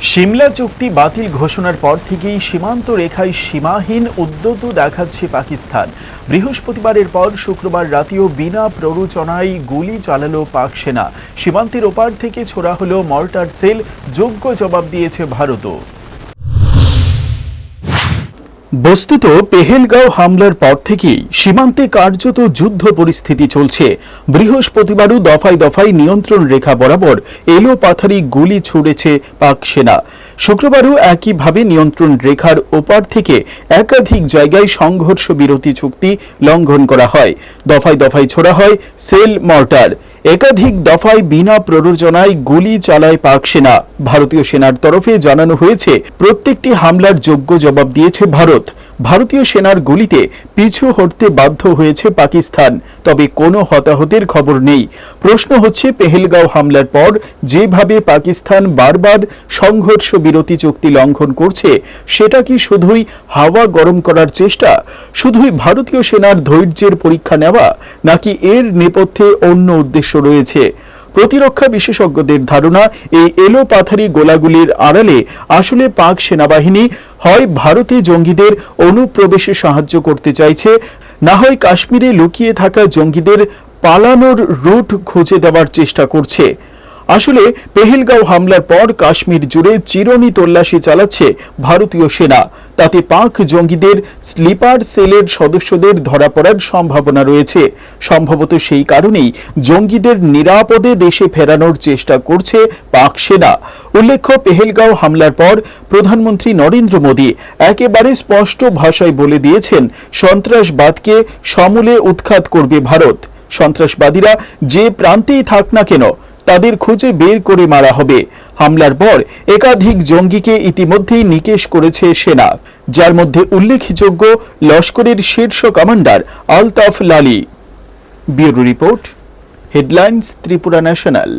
সিমলা চুক্তি বাতিল ঘোষণার পর থেকেই সীমান্ত রেখায় সীমাহীন উদ্যত দেখাচ্ছে পাকিস্তান। বৃহস্পতিবারের পর শুক্রবার রাতেও বিনা প্ররোচনায় গুলি চালালো পাক সেনা। সীমান্তের ওপার থেকে ছোড়া হল মর্টার সেল, যোগ্য জবাব দিয়েছে ভারতও। বস্তুত পেহেলগাঁও হামলার পর থেকেই সীমান্তে কার্যত যুদ্ধ পরিস্থিতি চলছে। বৃহস্পতিবারও দফায় দফায় নিয়ন্ত্রণ রেখা বরাবর এলো পাথারি গুলি ছুড়েছে পাক সেনা। শুক্রবারও একইভাবে নিয়ন্ত্রণ রেখার ওপার থেকে একাধিক জায়গায় সংঘর্ষ বিরতি চুক্তি লঙ্ঘন করা হয়। দফায় দফায় ছোড়া হয় সেল মর্টার। একাধিক দফায় বিনা প্ররোচনায় গুলি চালায় পাক সেনা। ভারতীয় সেনার তরফে জানানো হয়েছে, প্রত্যেকটি হামলার যোগ্য জবাব দিয়েছে ভারত। ভারতীয় সেনার গুলিতে পিছু হটতে বাধ্য হয়েছে পাকিস্তান, তবে কোনো হতাহতের খবর নেই। প্রশ্ন হচ্ছে, পেহেলগাঁও হামলার পর যেভাবে পাকিস্তান বারবার সংঘর্ষ বিরতি চুক্তি লঙ্ঘন করছে, সেটা কি শুধুই হাওয়া গরম করার চেষ্টা, শুধুই ভারতীয় সেনার ধৈর্যের পরীক্ষা নেওয়া, নাকি এর নেপথ্যে অন্য উদ্দেশ্য রয়েছে? প্রতিরক্ষা বিশেষজ্ঞদের ধারণা, এই এলো পাথারি গোলাগুলির আড়ালে আসলে পাক সেনাবাহিনী হয় ভারতে জঙ্গিদের অনুপ্রবেশে সাহায্য করতে চাইছে। না হয় কাশ্মীরে লুকিয়ে থাকা জঙ্গিদের পালানোর রুট খুঁজে দেওয়ার চেষ্টা করছে। আসলে পেহেলগাঁও হামলার পর কাশ্মীর জুড়ে চিরনি তল্লাশি চালাচ্ছে ভারতীয় সেনা। তাতে পাক জঙ্গিদের স্লিপার সেলের সদস্যদের ধরা পড়ার সম্ভাবনা রয়েছে। সম্ভবত সেই কারণেই জঙ্গিদের নিরাপদে দেশে ফেরানোর চেষ্টা করছে পাক সেনা। উল্লেখ্য, পেহেলগাঁও হামলার পর প্রধানমন্ত্রী নরেন্দ্র মোদী একেবারে স্পষ্ট ভাষায় বলে দিয়েছেন, সন্ত্রাসবাদকে সমূলে উৎখাত করবে ভারত। সন্ত্রাসবাদীরা যে প্রান্তেই থাক না কেন তাদের খুঁজে বের করে মারা হবে। হামলার পর একাধিক জঙ্গিকে ইতিমধ্যেই নিকেশ করেছে সেনা, যার মধ্যে উল্লেখযোগ্য লস্করের শীর্ষ commander Altaf Lali. Bureau report, headlines, Tripura national.